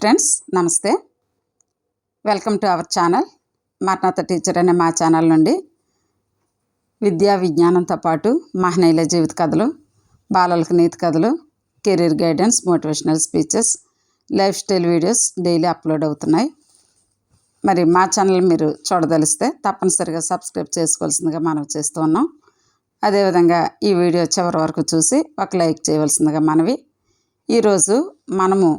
Friends నమస్తే. Welcome to our channel మార్నాథ teacher అనే మా ఛానల్ నుండి విద్యా విజ్ఞానంతో పాటు మహనీయుల జీవిత కథలు బాలలకు నీతి కథలు career guidance motivational speeches lifestyle videos daily upload అవుతున్నాయి. మరి మా ఛానల్ మీరు చూడదలిస్తే తప్పనిసరిగా సబ్స్క్రైబ్ చేసుకోవాల్సిందిగా మనం చేస్తూ ఉన్నాం. అదేవిధంగా ఈ వీడియో చివరి వరకు చూసి ఒక లైక్ చేయవలసిందిగా మనవి. ఈరోజు మనము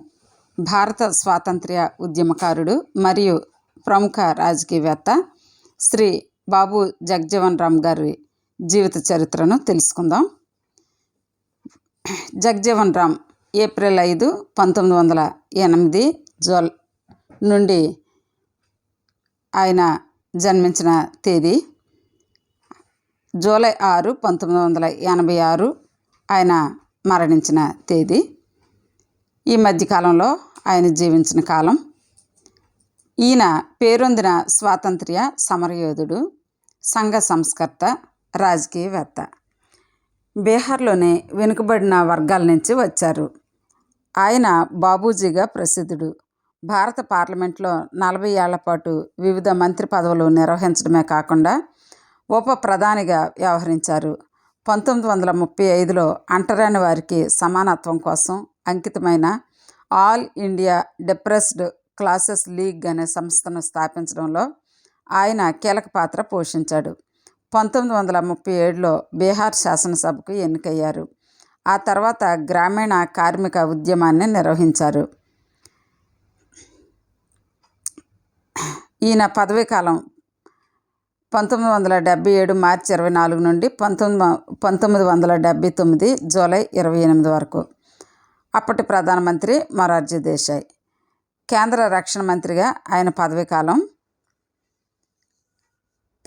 భారత స్వాతంత్ర్య ఉద్యమకారుడు మరియు ప్రముఖ రాజకీయవేత్త శ్రీ బాబు జగ్జీవన్ రామ్ గారి జీవిత చరిత్రను తెలుసుకుందాం. జగ్జీవన్ రామ్ ఏప్రిల్ ఐదు పంతొమ్మిది వందల ఎనిమిది జోల్ నుండి ఆయన జన్మించిన తేదీ జూలై ఆరు పంతొమ్మిది వందల ఎనభై ఆరు ఆయన మరణించిన తేదీ. ఈ మధ్యకాలంలో ఆయన జీవించిన కాలం. ఈయన పేరొందిన స్వాతంత్ర్య సమరయోధుడు సంఘ సంస్కర్త రాజకీయవేత్త. బీహార్లోని వెనుకబడిన వర్గాల నుంచి వచ్చారు. ఆయన బాబూజీగా ప్రసిద్ధుడు. భారత పార్లమెంట్లో నలభై ఏళ్ళ పాటు వివిధ మంత్రి పదవులు నిర్వహించడమే కాకుండా ఉప ప్రధానిగా వ్యవహరించారు. పంతొమ్మిది వందల ముప్పై ఐదులో అంటరాని వారికి సమానత్వం కోసం అంకితమైన all India depressed classes league అనే సంస్థను స్థాపించడంలో ఆయన కీలక పాత్ర పోషించాడు. పంతొమ్మిది వందల ముప్పై ఏడులో బీహార్ శాసనసభకు ఎన్నికయ్యారు. ఆ తర్వాత గ్రామీణ కార్మిక ఉద్యమాన్ని నిర్వహించారు. ఈయన పదవీ కాలం పంతొమ్మిది వందల డెబ్బై ఏడు మార్చి ఇరవై నాలుగు నుండి పంతొమ్మిది పంతొమ్మిది వందల డెబ్బై తొమ్మిది జూలై ఇరవై ఎనిమిది వరకు అప్పటి ప్రధానమంత్రి మొరార్జీ దేశాయ్. కేంద్ర రక్షణ మంత్రిగా ఆయన పదవీకాలం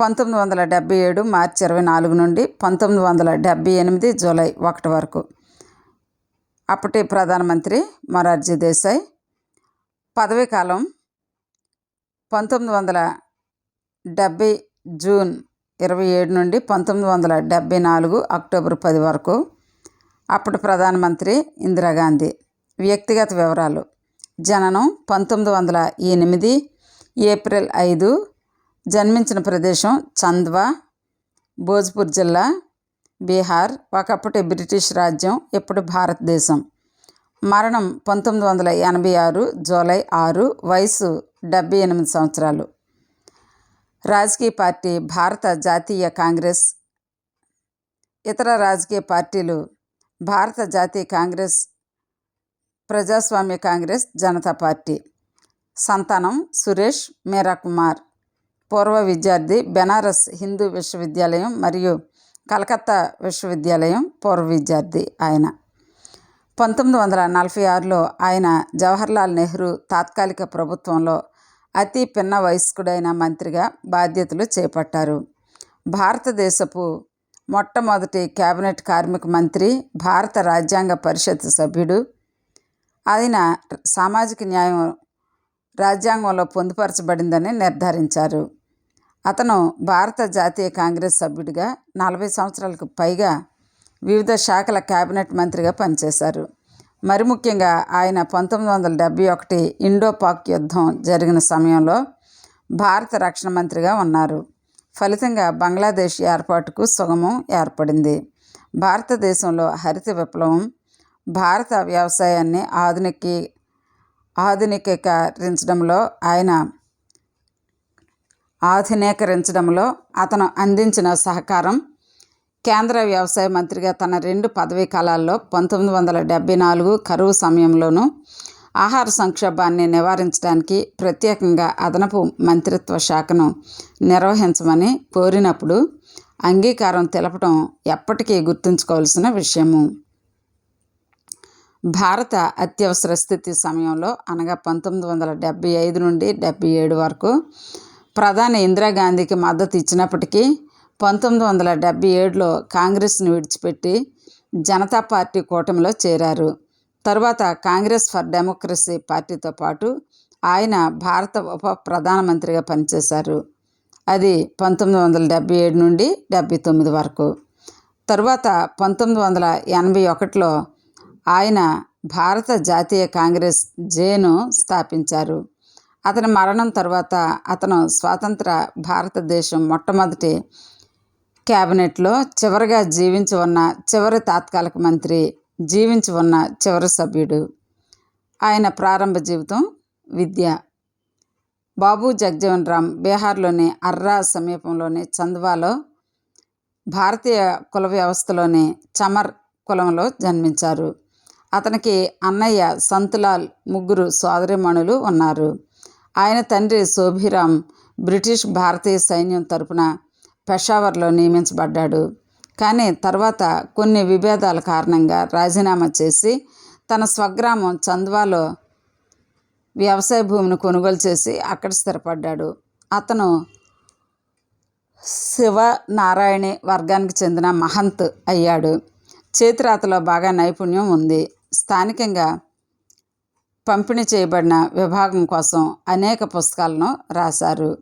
పంతొమ్మిది వందల డెబ్బై ఏడు మార్చి ఇరవై నాలుగు నుండి పంతొమ్మిది వందల డెబ్బై ఎనిమిది జూలై ఒకటి వరకు. అప్పటి ప్రధానమంత్రి మొరార్జీ దేశాయ్ పదవీకాలం పంతొమ్మిది వందల డెబ్బై జూన్ ఇరవై ఏడు నుండి పంతొమ్మిది వందల డెబ్బై నాలుగు అక్టోబర్ పది వరకు అప్పుడు ప్రధానమంత్రి ఇందిరాగాంధీ. వ్యక్తిగత వివరాలు. జననం పంతొమ్మిది వందల ఎనిమిది ఏప్రిల్ ఐదు. జన్మించిన ప్రదేశం చంద్వా భోజ్పూర్ జిల్లా బీహార్. ఒకప్పటి బ్రిటిష్ రాజ్యం ఇప్పుడు భారతదేశం. మరణం పంతొమ్మిది వందల ఎనభై ఆరు జూలై ఆరు. వయసు డెబ్బై ఎనిమిది సంవత్సరాలు. రాజకీయ పార్టీ భారత జాతీయ కాంగ్రెస్. ఇతర రాజకీయ పార్టీలు భారత జాతీయ కాంగ్రెస్ ప్రజాస్వామ్య కాంగ్రెస్ జనతా పార్టీ. సంతానం సురేష్ మీరా కుమార్ పూర్వ విద్యార్థి బెనారస్ హిందూ విశ్వవిద్యాలయం మరియు కలకత్తా విశ్వవిద్యాలయం పూర్వ విద్యార్థి ఆయన. పంతొమ్మిది వందల నలభై ఆరులో ఆయన జవహర్లాల్ నెహ్రూ తాత్కాలిక ప్రభుత్వంలో అతి పిన్న వయస్కుడైన మంత్రిగా బాధ్యతలు చేపట్టారు. భారతదేశపు మొట్టమొదటి కేబినెట్ కార్మిక మంత్రి భారత రాజ్యాంగ పరిషత్ సభ్యుడు. ఆయన సామాజిక న్యాయం రాజ్యాంగంలో పొందుపరచబడిందని నిర్ధారించారు. అతను భారత జాతీయ కాంగ్రెస్ సభ్యుడిగా నలభై సంవత్సరాలకు పైగా వివిధ శాఖల కేబినెట్ మంత్రిగా పనిచేశారు. మరి ముఖ్యంగా ఆయన పంతొమ్మిది వందల డెబ్బై ఒకటి ఇండో పాక్ యుద్ధం జరిగిన సమయంలో భారత రక్షణ మంత్రిగా ఉన్నారు. ఫలితంగా బంగ్లాదేశ్ ఏర్పాటుకు సుగమం ఏర్పడింది. భారతదేశంలో హరిత విప్లవం భారత వ్యవసాయాన్ని ఆధునికీ ఆధునికీకరించడంలో ఆయన ఆధునీకరించడంలో అతను అందించిన సహకారం కేంద్ర వ్యవసాయ మంత్రిగా తన రెండు పదవీ కాలాల్లో పంతొమ్మిది వందల డెబ్బై నాలుగు కరువు సమయంలోనూ ఆహార సంక్షోభాన్ని నివారించడానికి ప్రత్యేకంగా అదనపు మంత్రిత్వ శాఖను నిర్వహించమని కోరినప్పుడు అంగీకారం తెలపడం ఎప్పటికీ గుర్తుంచుకోవాల్సిన విషయము. భారత అత్యవసర స్థితి సమయంలో అనగా పంతొమ్మిది వందల డెబ్బై ఐదు నుండి డెబ్బై ఏడు వరకు ప్రధాని ఇందిరాగాంధీకి మద్దతు ఇచ్చినప్పటికీ పంతొమ్మిది వందల డెబ్బై ఏడులో కాంగ్రెస్ను విడిచిపెట్టి జనతా పార్టీ కూటమిలో చేరారు. తరువాత కాంగ్రెస్ ఫర్ డెమోక్రసీ పార్టీతో పాటు ఆయన భారత ఉప ప్రధానమంత్రిగా పనిచేశారు. అది పంతొమ్మిది వందల డెబ్బై ఏడు నుండి డెబ్బై తొమ్మిది వరకు. తరువాత పంతొమ్మిది వందల ఎనభై ఒకటిలో ఆయన భారత జాతీయ కాంగ్రెస్ జేను స్థాపించారు. అతని మరణం తర్వాత అతను స్వాతంత్ర భారతదేశం మొట్టమొదటి క్యాబినెట్లో చివరిగా జీవించి ఉన్న చివరి తాత్కాలిక మంత్రి జీవించి ఉన్న చివరి సభ్యుడు. ఆయన ప్రారంభ జీవితం విద్య. బాబు జగ్జీవన్ రామ్ బీహార్లోని అర్రా సమీపంలోని చంద్వాలో భారతీయ కుల వ్యవస్థలోని చమర్ కులంలో జన్మించారు. అతనికి అన్నయ్య సంతులాల్ ముగ్గురు సోదరిమణులు ఉన్నారు. ఆయన తండ్రి శోభిరామ్ బ్రిటిష్ భారతీయ సైన్యం తరపున పెషావర్లో నియమించబడ్డాడు. కానీ తర్వాత కొన్ని విభేదాల కారణంగా రాజీనామా చేసి తన స్వగ్రామం చంద్వాలో వ్యవసాయ భూమిని కొనుగోలు చేసి అక్కడ స్థిరపడ్డాడు. అతను శివ నారాయణి వర్గానికి చెందిన మహంత్ అయ్యాడు. చేతిరాతలో బాగా నైపుణ్యం ఉంది. స్థానికంగా పంపిణీ చేయబడిన విభాగం కోసం అనేక పుస్తకాలను రాశారు.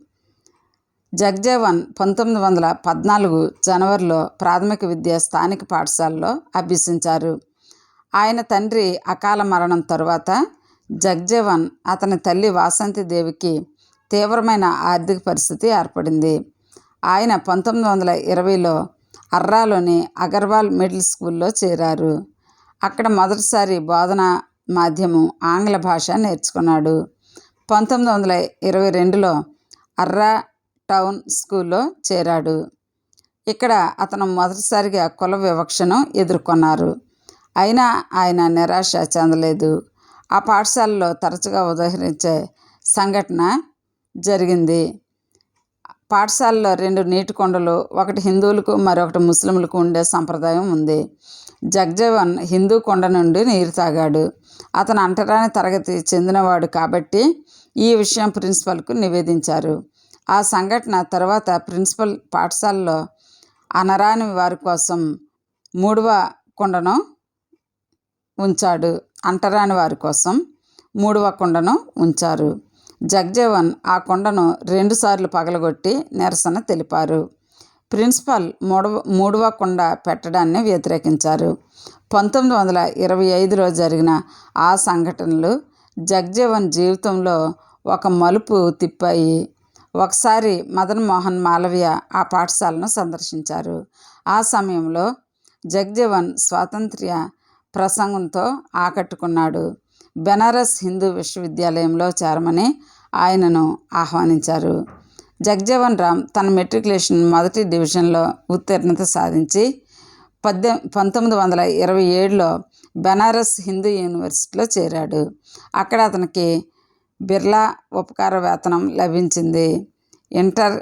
జగ్జీవన్ పంతొమ్మిది వందల పద్నాలుగు జనవరిలో ప్రాథమిక విద్య స్థానిక పాఠశాలలో అభ్యసించారు. ఆయన తండ్రి అకాల మరణం తరువాత జగ్జీవన్ అతని తల్లి వాసంతిదేవికి తీవ్రమైన ఆర్థిక పరిస్థితి ఏర్పడింది. ఆయన పంతొమ్మిది వందల ఇరవైలో అర్రాలోని అగర్వాల్ మిడిల్ స్కూల్లో చేరారు. అక్కడ మొదటిసారి బోధన మాధ్యమం ఆంగ్ల భాష నేర్చుకున్నాడు. పంతొమ్మిది వందల ఇరవై రెండులో అర్రా టౌన్ స్కూల్లో చేరాడు. ఇక్కడ అతను మొదటిసారిగా కుల వివక్షను ఎదుర్కొన్నారు. అయినా ఆయన నిరాశ చెందలేదు. ఆ పాఠశాలలో తరచుగా ఉదహరించే సంఘటన జరిగింది. పాఠశాలలో రెండు నీటి కొండలు ఒకటి హిందువులకు మరొకటి ముస్లింలకు ఉండే సంప్రదాయం ఉంది. జగ్జీవన్ హిందూ కొండ నుండి నీరు తాగాడు. అతను అంటరాని తరగతి చెందినవాడు కాబట్టి ఈ విషయం ప్రిన్సిపల్కు నివేదించారు. ఆ సంఘటన తర్వాత ప్రిన్సిపల్ పాఠశాలలో అనరాని వారి కోసం మూడవ కుండను ఉంచాడు. అంటరాని వారి కోసం మూడవ కుండను ఉంచారు. జగ్జీవన్ ఆ కొండను రెండుసార్లు పగలగొట్టి నిరసన తెలిపారు. ప్రిన్సిపల్ మూడవ మూడవ కుండ పెట్టడాన్ని వ్యతిరేకించారు. పంతొమ్మిది వందల ఇరవై ఐదులో జరిగిన ఆ సంఘటనలు జగ్జీవన్ జీవితంలో ఒక మలుపు తిప్పాయి. ఒకసారి మదన్ మోహన్ మాలవ్య ఆ పాఠశాలను సందర్శించారు. ఆ సమయంలో జగ్జీవన్ స్వాతంత్ర్య ప్రసంగంతో ఆకట్టుకున్నాడు. బెనారస్ హిందూ విశ్వవిద్యాలయంలో చేరమని ఆయనను ఆహ్వానించారు. జగ్జీవన్ రామ్ తన మెట్రికులేషన్ మొదటి డివిజన్లో ఉత్తీర్ణత సాధించి పద్దె పంతొమ్మిది వందల ఇరవై ఏడులో బెనారస్ హిందూ యూనివర్సిటీలో చేరాడు. అక్కడ అతనికి బిర్లా ఉపకార వేతనం లభించింది. ఇంటర్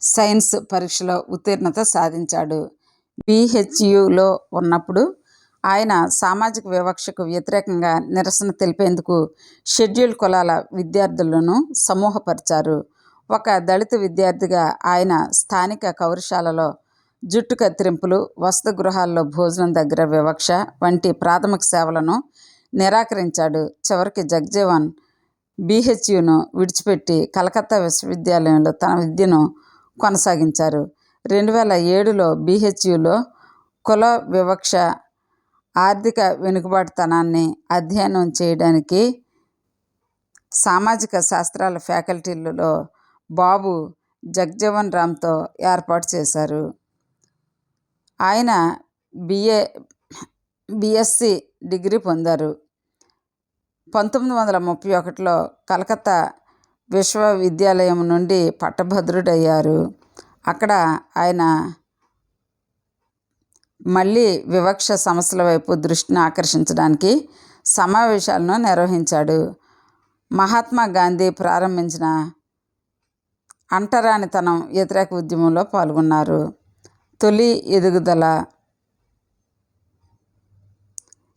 సైన్స్ పరీక్షలో ఉత్తీర్ణత సాధించాడు. బిహెచ్యులో ఉన్నప్పుడు ఆయన సామాజిక వివక్షకు వ్యతిరేకంగా నిరసన తెలిపేందుకు షెడ్యూల్ కులాల విద్యార్థులను సమూహపరిచారు. ఒక దళిత విద్యార్థిగా ఆయన స్థానిక కౌరశాలలో జుట్టు కత్తిరింపులు వసతి గృహాల్లో భోజనం దగ్గర వివక్ష వంటి ప్రాథమిక సేవలను నిరాకరించాడు. చివరికి జగ్జీవన్ బీహెచ్యును విడిచిపెట్టి కలకత్తా విశ్వవిద్యాలయంలో తన విద్యను కొనసాగించారు. రెండు వేల ఏడులో బీహెచ్యులో కుల వివక్ష ఆర్థిక వెనుకబాటుతనాన్ని అధ్యయనం చేయడానికి సామాజిక శాస్త్రాల ఫ్యాకల్టీలలో బాబు జగ్జీవన్ రామ్తో ఏర్పాటు చేశారు. ఆయన బిఏ బిఎస్సి డిగ్రీ పొందారు. పంతొమ్మిది వందల ముప్పై ఒకటిలో కలకత్తా విశ్వవిద్యాలయం నుండి పట్టభద్రుడయ్యారు. అక్కడ ఆయన మళ్ళీ వివక్ష సమస్యల వైపు దృష్టిని ఆకర్షించడానికి సమావేశాలను నిర్వహించాడు. మహాత్మా గాంధీ ప్రారంభించిన అంటరానితనం వ్యతిరేక ఉద్యమంలో పాల్గొన్నారు. తొలి ఎదుగుదల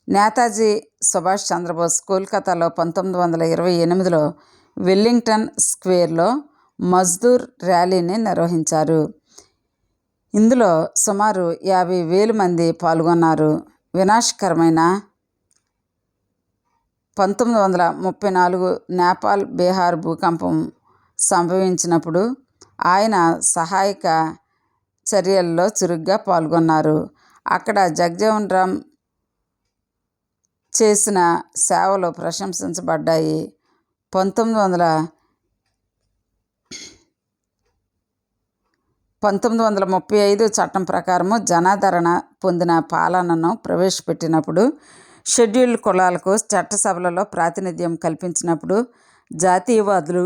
నేతాజీ సుభాష్ చంద్రబోస్ కోల్కతాలో పంతొమ్మిది వందల ఇరవై ఎనిమిదిలో వెల్లింగ్టన్ స్క్వేర్లో మజ్దూర్ ర్యాలీని నిర్వహించారు. ఇందులో సుమారు యాభై వేలు మంది పాల్గొన్నారు. వినాశకరమైన పంతొమ్మిది వందల ముప్పై నాలుగు నేపాల్ బీహార్ భూకంపం సంభవించినప్పుడు ఆయన సహాయక చర్యల్లో చురుగ్గా పాల్గొన్నారు. అక్కడ జగ్జీవన్ రామ్ చేసిన సేవలు ప్రశంసించబడ్డాయి. పంతొమ్మిది వందల పంతొమ్మిది వందల ముప్పై ఐదు చట్టం ప్రకారము జనాదరణ పొందిన పాలనను ప్రవేశపెట్టినప్పుడు షెడ్యూల్డ్ కులాలకు చట్టసభలలో ప్రాతినిధ్యం కల్పించినప్పుడు జాతీయవాదులు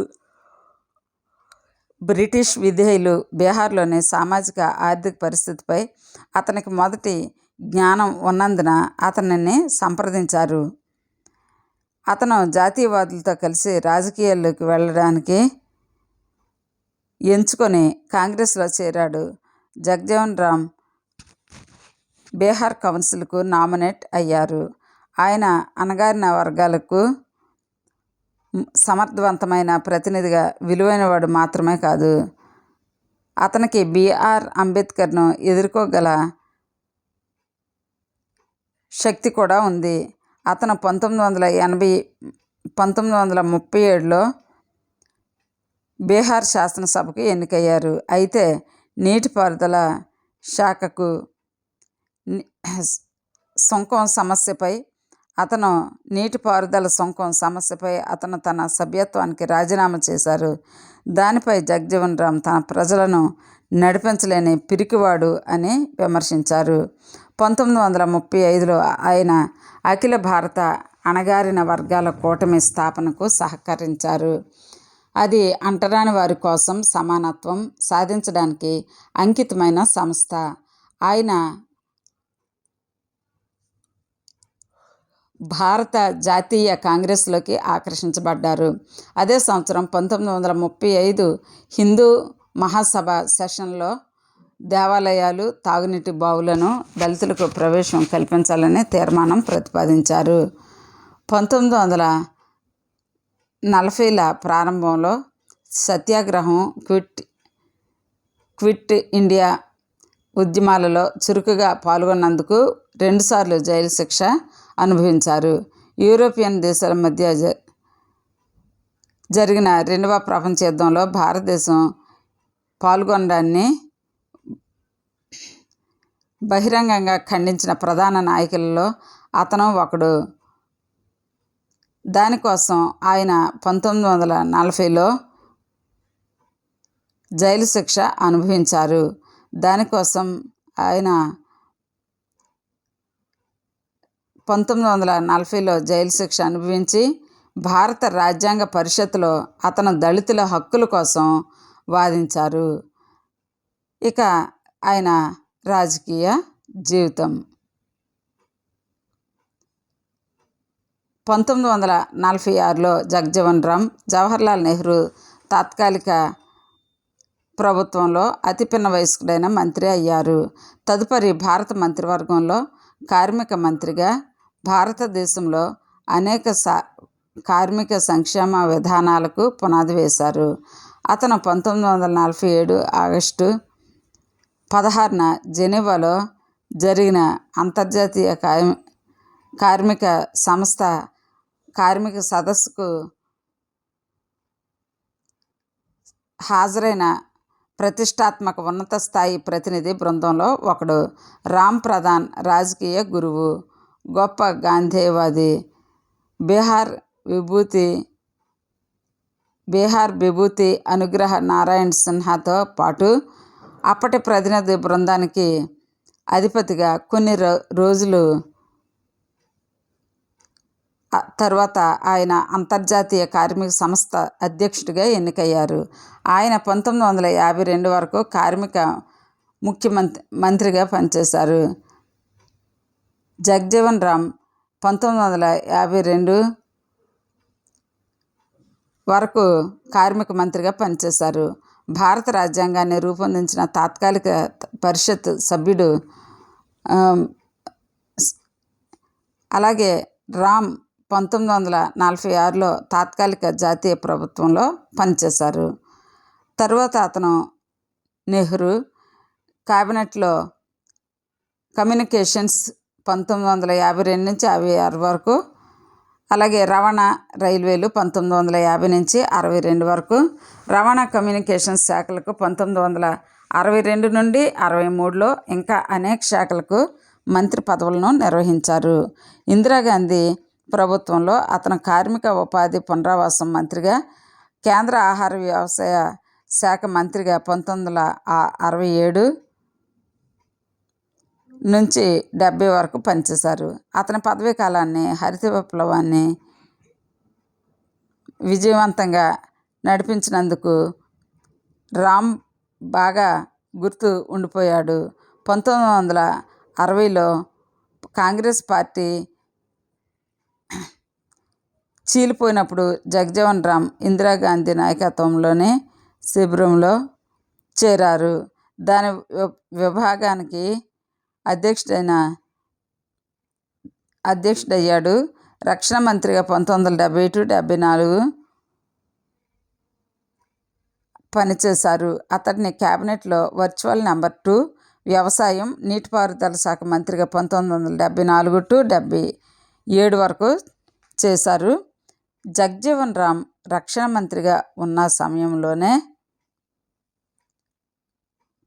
బ్రిటిష్ విధేయులు బీహార్లోని సామాజిక ఆర్థిక పరిస్థితిపై అతనికి మొదటి జ్ఞానం ఉన్నందున అతనిని సంప్రదించారు. అతను జాతీయవాదులతో కలిసి రాజకీయాల్లోకి వెళ్ళడానికి ఎంచుకొని కాంగ్రెస్లో చేరాడు. జగ్జీవన్ రామ్ బీహార్ కౌన్సిల్కు నామినేట్ అయ్యారు. ఆయన అణగారిన వర్గాలకు సమర్థవంతమైన ప్రతినిధిగా విలువైనవాడు మాత్రమే కాదు. అతనికి బిఆర్ అంబేద్కర్ను ఎదుర్కోగల శక్తి కూడా ఉంది. అతను పంతొమ్మిది వందల ఎనభై పంతొమ్మిది వందల ముప్పై ఏడులో బీహార్ శాసనసభకు ఎన్నికయ్యారు. అయితే నీటిపారుదల శాఖకు సుంకం సమస్యపై అతను నీటిపారుదల సుంకం సమస్యపై అతను తన సభ్యత్వానికి రాజీనామా చేశారు. దానిపై జగ్జీవన్ రామ్ తన ప్రజలను నడిపించలేని పిరికివాడు అని విమర్శించారు. పంతొమ్మిది వందల ముప్పై ఐదులో ఆయన అఖిల భారత అణగారిన వర్గాల కూటమి స్థాపనకు సహకరించారు. అది అంటరాని వారి కోసం సమానత్వం సాధించడానికి అంకితమైన సంస్థ. ఆయన భారత జాతీయ కాంగ్రెస్లోకి ఆకర్షించబడ్డారు. అదే సంవత్సరం పంతొమ్మిది వందల ముప్పై ఐదు హిందూ మహాసభ సెషన్లో దేవాలయాలు తాగునీటి బావులను దళితులకు ప్రవేశం కల్పించాలని తీర్మానం ప్రతిపాదించారు. పంతొమ్మిది వందల నలభైల ప్రారంభంలో సత్యాగ్రహం క్విట్ క్విట్ ఇండియా ఉద్యమాలలో చురుకుగా పాల్గొన్నందుకు రెండుసార్లు జైలు శిక్ష అనుభవించారు. యూరోపియన్ దేశాల మధ్య జరిగిన రెండవ ప్రపంచ యుద్ధంలో భారతదేశం పాల్గొనడాన్ని బహిరంగంగా ఖండించిన ప్రధాన నాయకులలో అతను ఒకడు. దానికోసం ఆయన పంతొమ్మిది వందల నలభైలో జైలు శిక్ష అనుభవించారు. దానికోసం ఆయన పంతొమ్మిది వందల నలభైలో జైలు శిక్ష అనుభవించి భారత రాజ్యాంగ పరిషత్తులో అతను దళితుల హక్కుల కోసం వాదించారు. ఇక ఆయన రాజకీయ జీవితం. పంతొమ్మిది వందల నలభై ఆరులో జగ్జీవన్ రామ్ జవహర్లాల్ నెహ్రూ తాత్కాలిక ప్రభుత్వంలో అతి పిన్న వయస్కుడైన మంత్రి అయ్యారు. తదుపరి భారత మంత్రివర్గంలో కార్మిక మంత్రిగా భారతదేశంలో అనేక సా కార్మిక సంక్షేమ విధానాలకు పునాది వేశారు. అతను పంతొమ్మిది వందల నలభై ఏడు ఆగస్టు పదహారున జెనీవాలో జరిగిన అంతర్జాతీయ కార్మిక సంస్థ కార్మిక సదస్సుకు హాజరైన ప్రతిష్టాత్మక ఉన్నత స్థాయి ప్రతినిధి బృందంలో ఒకడు. రామ్ ప్రధాన్ రాజకీయ గురువు. గొప్ప గాంధేయవాది. బీహార్ విభూతి బీహార్ విభూతి అనుగ్రహ నారాయణ్ సిన్హాతో పాటు అప్పటి ప్రతినిధి బృందానికి అధిపతిగా కొన్ని రో రోజులు తర్వాత ఆయన అంతర్జాతీయ కార్మిక సంస్థ అధ్యక్షుడిగా ఎన్నికయ్యారు. ఆయన పంతొమ్మిది వందల యాభై రెండు వరకు కార్మిక ముఖ్యమంత్రి మంత్రిగా పనిచేశారు. జగ్జీవన్ రామ్ పంతొమ్మిది వందల యాభై రెండు వరకు కార్మిక మంత్రిగా పనిచేశారు. భారత రాజ్యాంగాన్ని రూపొందించిన తాత్కాలిక పరిషత్ సభ్యుడు అలాగే రామ్ పంతొమ్మిది వందల నలభై ఆరులో తాత్కాలిక జాతీయ ప్రభుత్వంలో పనిచేశారు. తర్వాత అతను నెహ్రూ క్యాబినెట్లో కమ్యూనికేషన్స్ పంతొమ్మిది వందల యాభై రెండు నుంచి యాభై ఆరు వరకు అలాగే రవాణా రైల్వేలు పంతొమ్మిది వందల యాభై నుంచి అరవై రెండు వరకు రవాణా కమ్యూనికేషన్ శాఖలకు పంతొమ్మిది వందల అరవై రెండు నుండి అరవై మూడులో ఇంకా అనేక శాఖలకు మంత్రి పదవులను నిర్వహించారు. ఇందిరాగాంధీ ప్రభుత్వంలో అతను కార్మిక ఉపాధి పునరావాసం మంత్రిగా కేంద్ర ఆహార వ్యవసాయ శాఖ మంత్రిగా పంతొమ్మిది వందల అరవై ఏడు నుంచి డెబ్బై వరకు పనిచేశారు అతని పదవీ కాలాన్ని హరిత విప్లవాన్ని విజయవంతంగా నడిపించినందుకు రామ్ బాగా గుర్తు ఉండిపోయాడు. పంతొమ్మిది వందల అరవైలో కాంగ్రెస్ పార్టీ చీలిపోయినప్పుడు జగజీవన్ రామ్ ఇందిరాగాంధీ నాయకత్వంలోనే శిబిరంలో చేరారు. దాని విభాగానికి అధ్యక్షుడైన అధ్యక్షుడయ్యాడు. రక్షణ మంత్రిగా పంతొమ్మిది వందల డెబ్బై టు డెబ్బై నాలుగు పనిచేశారు. అతడిని క్యాబినెట్లో వర్చువల్ నెంబర్ టూ వ్యవసాయం నీటిపారుదల శాఖ మంత్రిగా పంతొమ్మిది వందల డెబ్బై నాలుగు టు డెబ్బై ఏడు వరకు చేశారు. జగ్జీవన్ రామ్ రక్షణ మంత్రిగా ఉన్న సమయంలోనే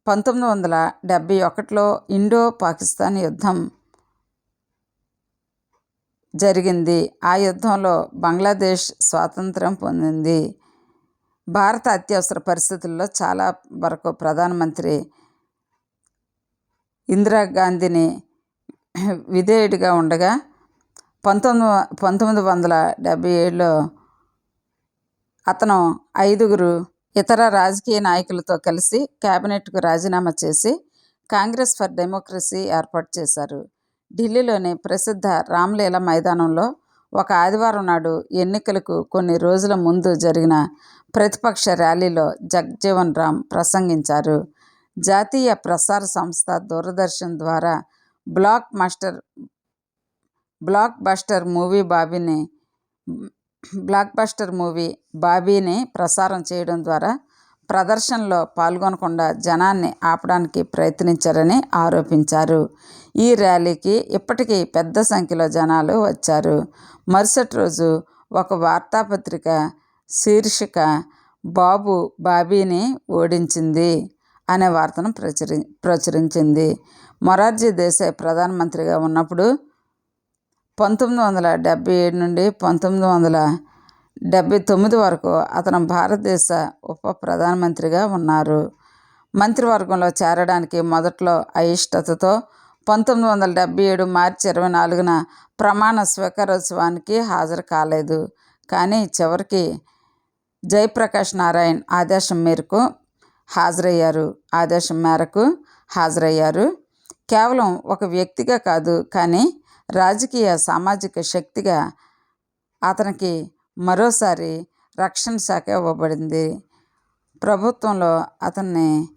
పంతొమ్మిది వందల డెబ్భై ఒకటిలో ఇండో పాకిస్తాన్ యుద్ధం జరిగింది. ఆ యుద్ధంలో బంగ్లాదేశ్ స్వాతంత్రం పొందింది. భారత అత్యవసర పరిస్థితుల్లో చాలా వరకు ప్రధానమంత్రి ఇందిరాగాంధీని విధేయుడిగా ఉండగా పంతొమ్మిది పంతొమ్మిది వందల డెబ్భై ఏడులో అతను ఐదుగురు ఇతర రాజకీయ నాయకులతో కలిసి క్యాబినెట్కు రాజీనామా చేసి కాంగ్రెస్ ఫర్ డెమోక్రసీ ఏర్పాటు చేశారు. ఢిల్లీలోని ప్రసిద్ధ రామ్లీలా మైదానంలో ఒక ఆదివారం నాడు ఎన్నికలకు కొన్ని రోజుల ముందు జరిగిన ప్రతిపక్ష ర్యాలీలో జగ్జీవన్ రామ్ ప్రసంగించారు. జాతీయ ప్రసార సంస్థ దూరదర్శన్ ద్వారా block master blockbuster movie బాబీని బ్లాక్ బస్టర్ మూవీ బాబీని ప్రసారం చేయడం ద్వారా ప్రదర్శనలో పాల్గొనకుండా జనాన్ని ఆపడానికి ప్రయత్నించారని ఆరోపించారు. ఈ ర్యాలీకి ఇప్పటికీ పెద్ద సంఖ్యలో జనాలు వచ్చారు. మరుసటి రోజు ఒక వార్తాపత్రిక శీర్షిక బాబు బాబీని ఓడించింది అనే వార్తను ప్రచురి ప్రచురించింది. మొరార్జీ దేశాయ్ ప్రధానమంత్రిగా ఉన్నప్పుడు పంతొమ్మిది వందల డెబ్భై ఏడు నుండి పంతొమ్మిది వందల డెబ్భై తొమ్మిది వరకు అతను భారతదేశ ఉప ప్రధానమంత్రిగా ఉన్నారు. మంత్రివర్గంలో చేరడానికి మొదట్లో అయిష్టతతో పంతొమ్మిది వందల డెబ్భై ఏడు మార్చి ఇరవై నాలుగున ప్రమాణ స్వీకారోత్సవానికి హాజరు కాలేదు. కానీ చివరికి జయప్రకాష్ నారాయణ్ ఆదేశం మేరకు హాజరయ్యారు. ఆదేశం మేరకు హాజరయ్యారు. కేవలం ఒక వ్యక్తిగా కాదు కానీ రాజకీయ సామాజిక శక్తిగా అతనికి మరోసారి రక్షణ శాఖ ఇవ్వబడింది. ప్రభుత్వంలో అతన్ని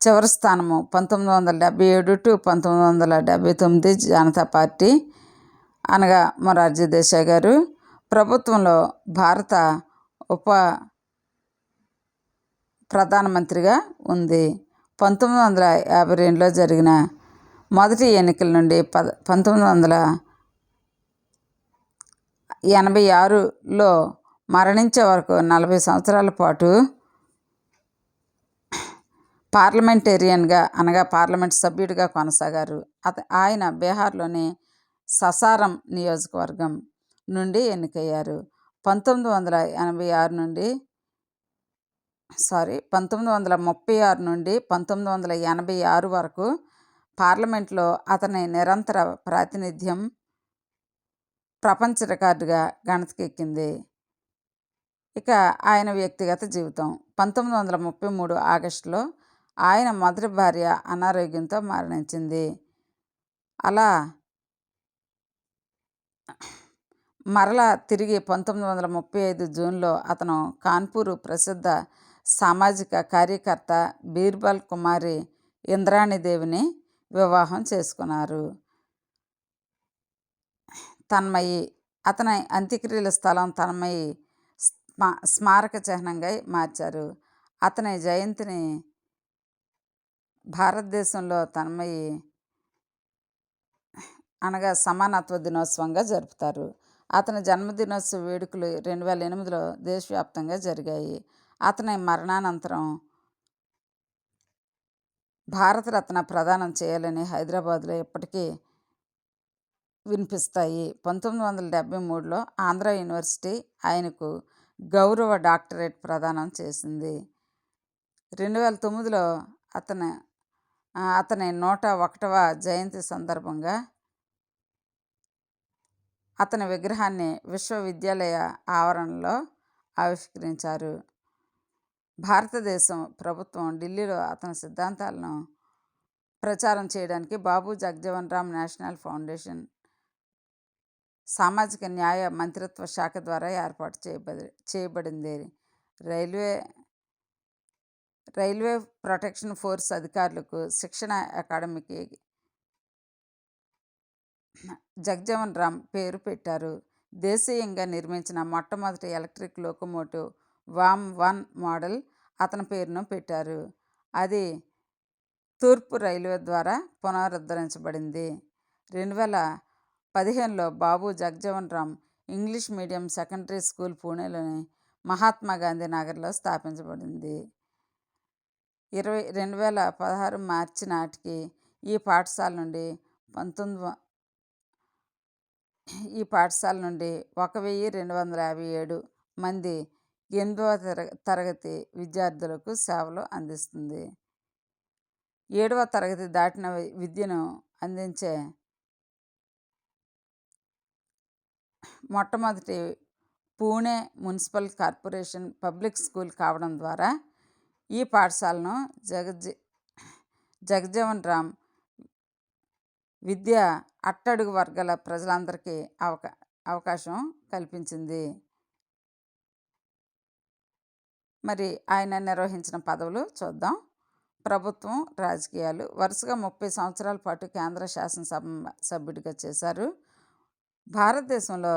చివరి స్థానము పంతొమ్మిది వందల డెబ్భై ఏడు టు పంతొమ్మిది వందల డెబ్భై తొమ్మిది జనతా పార్టీ అనగా మొరార్జీ దేశాయ్ గారు. ప్రభుత్వంలో భారత ఉప ప్రధానమంత్రిగా ఉంది. పంతొమ్మిది వందల యాభై రెండులో జరిగిన మొదటి ఎన్నికల నుండి పద పంతొమ్మిది వందల ఎనభై ఆరులో మరణించే వరకు నలభై సంవత్సరాల పాటు పార్లమెంటేరియన్గా అనగా పార్లమెంట్ సభ్యుడిగా కొనసాగారు. అత ఆయన బీహార్లోని ససారం నియోజకవర్గం నుండి ఎన్నికయ్యారు. పంతొమ్మిది వందల ఎనభై ఆరు నుండి సారీ పంతొమ్మిది వందల ముప్పై ఆరు నుండి పంతొమ్మిది వందల ఎనభై ఆరు వరకు పార్లమెంట్లో అతని నిరంతర ప్రాతినిధ్యం ప్రపంచ రికార్డుగా గణతకెక్కింది. ఇక ఆయన వ్యక్తిగత జీవితం. పంతొమ్మిది వందల ముప్పై మూడు ఆగస్టులో ఆయన మొదటి భార్య అనారోగ్యంతో మరణించింది. అలా మరలా తిరిగి పంతొమ్మిది వందల ముప్పై ఐదు జూన్లో అతను కాన్పూర్ ప్రసిద్ధ సామాజిక కార్యకర్త బీర్బల్ కుమారి ఇంద్రాణిదేవిని వివాహం చేసుకున్నారు. తన్మయి అతని అంత్యక్రియల స్థలం తన్మయి స్మా స్మారక చిహ్నంగా మార్చారు. అతని జయంతిని భారతదేశంలో తన్మయి అనగా సమానత్వ దినోత్సవంగా జరుపుతారు. అతని జన్మదినోత్సవ వేడుకలు రెండు వేల ఎనిమిదిలో దేశవ్యాప్తంగా జరిగాయి. అతని మరణానంతరం భారతరత్న ప్రదానం చేయాలని హైదరాబాద్లో ఇప్పటికీ వినిపిస్తాయి. పంతొమ్మిది వందల డెబ్భై మూడులో ఆంధ్ర యూనివర్సిటీ ఆయనకు గౌరవ డాక్టరేట్ ప్రదానం చేసింది. రెండు వేల తొమ్మిదిలో అతను అతని నూట ఒకటవ జయంతి సందర్భంగా అతని విగ్రహాన్ని విశ్వవిద్యాలయ ఆవరణలో ఆవిష్కరించారు. భారతదేశం ప్రభుత్వం ఢిల్లీలో అతని సిద్ధాంతాలను ప్రచారం చేయడానికి బాబు జగ్జీవన్ రామ్ నేషనల్ ఫౌండేషన్ సామాజిక న్యాయ మంత్రిత్వ శాఖ ద్వారా ఏర్పాటు చేయబడి చేయబడింది. రైల్వే రైల్వే ప్రొటెక్షన్ ఫోర్స్ అధికారులకు శిక్షణ అకాడమీకి జగ్జీవన్ రామ్ పేరు పెట్టారు. దేశీయంగా నిర్మించిన మొట్టమొదటి ఎలక్ట్రిక్ లోకోమోటివ్ వామ్ వన్ మోడల్ అతని పేరును పెట్టారు. అది తూర్పు రైల్వే ద్వారా పునరుద్ధరించబడింది. రెండు వేల పదిహేనులో Babu Jagjivan Ram English medium secondary school పూణేలోని Mahatma Gandhi నగర్లో స్థాపించబడింది. ఇరవై రెండు వేల పదహారు మార్చి నాటికి ఈ పాఠశాల నుండి పంతొమ్మిది ఈ పాఠశాల నుండి ఒక వెయ్యి రెండు వందల యాభై ఏడు మంది ఎనిమిదవ తరగతి విద్యార్థులకు సేవలు అందిస్తుంది. ఏడవ తరగతి దాటిన విద్యను అందించే మొట్టమొదటి Pune municipal corporation public school కావడం ద్వారా ఈ పాఠశాలను జగజ్జీ జగజ్జీవన్ రామ్ విద్య అట్టడుగు వర్గాల ప్రజలందరికీ అవకా అవకాశం కల్పించింది. మరి ఆయన నిర్వహించిన పదవులు చూద్దాం. ప్రభుత్వం రాజకీయాలు వరుసగా ముప్పై సంవత్సరాల పాటు కేంద్ర శాసనసభ సభ్యుడిగా చేశారు. భారతదేశంలో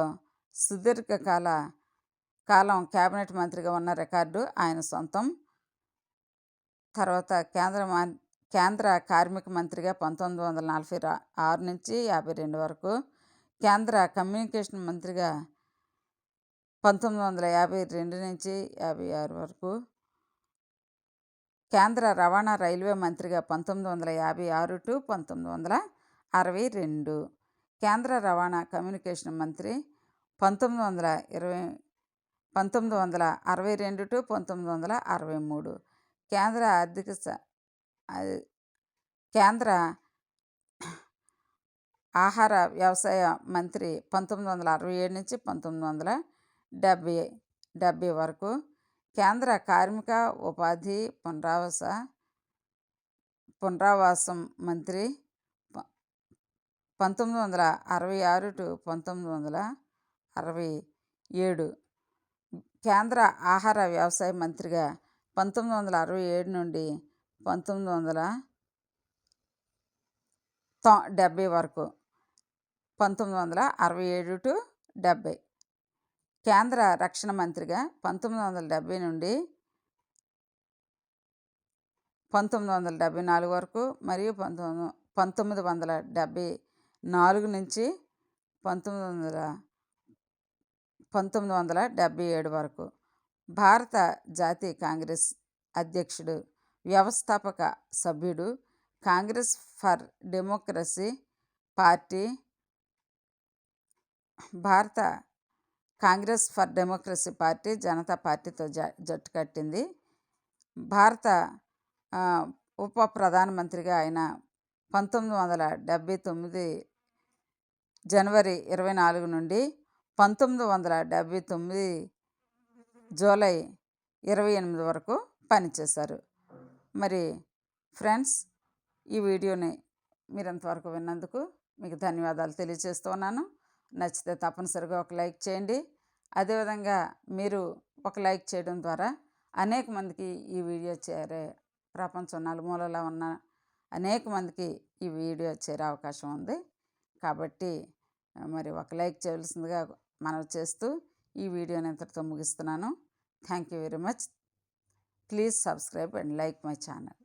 సుదీర్ఘకాల కాలం కేబినెట్ మంత్రిగా ఉన్న రికార్డు ఆయన సొంతం. తర్వాత కేంద్ర కేంద్ర కార్మిక మంత్రిగా పంతొమ్మిది వందల నలభై ఆరు నుంచి యాభై రెండు వరకు కేంద్ర కమ్యూనికేషన్ మంత్రిగా పంతొమ్మిది వందల యాభై రెండు నుంచి యాభై ఆరు వరకు కేంద్ర రవాణా రైల్వే మంత్రిగా పంతొమ్మిది వందల యాభై ఆరు టు పంతొమ్మిది వందల అరవై రెండు. కేంద్ర రవాణా కమ్యూనికేషన్ మంత్రి పంతొమ్మిది వందల ఇరవై పంతొమ్మిది వందల అరవై రెండు టు పంతొమ్మిది వందల అరవై మూడు. కేంద్ర ఆర్థిక కేంద్ర ఆహార వ్యవసాయ మంత్రి పంతొమ్మిది వందల అరవై ఏడు నుంచి పంతొమ్మిది వందల డెబ్భై డెబ్భై వరకు. కేంద్ర కార్మిక ఉపాధి పునరావాస పునరావాసం మంత్రి పంతొమ్మిది వందల అరవై ఆరు టు పంతొమ్మిది వందల అరవై ఏడు. కేంద్ర ఆహార వ్యవసాయ మంత్రిగా పంతొమ్మిది వందల అరవై ఏడు నుండి పంతొమ్మిది వందల డెబ్భై వరకు. పంతొమ్మిది వందల అరవై ఏడు టు డెబ్భై కేంద్ర రక్షణ మంత్రిగా పంతొమ్మిది వందల డెబ్భై నుండి పంతొమ్మిది వందల డెబ్భై నాలుగు వరకు మరియు పంతొమ్మిది పంతొమ్మిది వందల డెబ్భై నాలుగు నుంచి పంతొమ్మిది వందల పంతొమ్మిది వందల డెబ్భై ఏడు వరకు భారత జాతీయ కాంగ్రెస్ అధ్యక్షుడు వ్యవస్థాపక సభ్యుడు కాంగ్రెస్ ఫర్ డెమోక్రసీ పార్టీ భారత Congress for democracy party Janata పార్టీతో జ జట్టు కట్టింది. భారత ఉప ప్రధానమంత్రిగా ఆయన పంతొమ్మిది వందల డెబ్భై తొమ్మిది జనవరి ఇరవై నాలుగు నుండి పంతొమ్మిది వందల డెబ్భై తొమ్మిది జూలై ఇరవై ఎనిమిది వరకు పనిచేశారు. మరి ఫ్రెండ్స్ ఈ వీడియోని మీరు ఇంతవరకు విన్నందుకు మీకు ధన్యవాదాలు తెలియజేస్తున్నాను నచ్చితే తప్పనిసరిగా ఒక లైక్ చేయండి. అదేవిధంగా మీరు ఒక లైక్ చేయడం ద్వారా అనేక మందికి ఈ వీడియో చేరే ప్రపంచం నలుమూలలో ఉన్న అనేక మందికి ఈ వీడియో చేరే అవకాశం ఉంది. కాబట్టి మరి ఒక లైక్ చేయవలసిందిగా మనవి చేస్తూ ఈ వీడియోని ఇంతటితో ముగిస్తున్నాను. Thank you very much. Please subscribe and like my channel.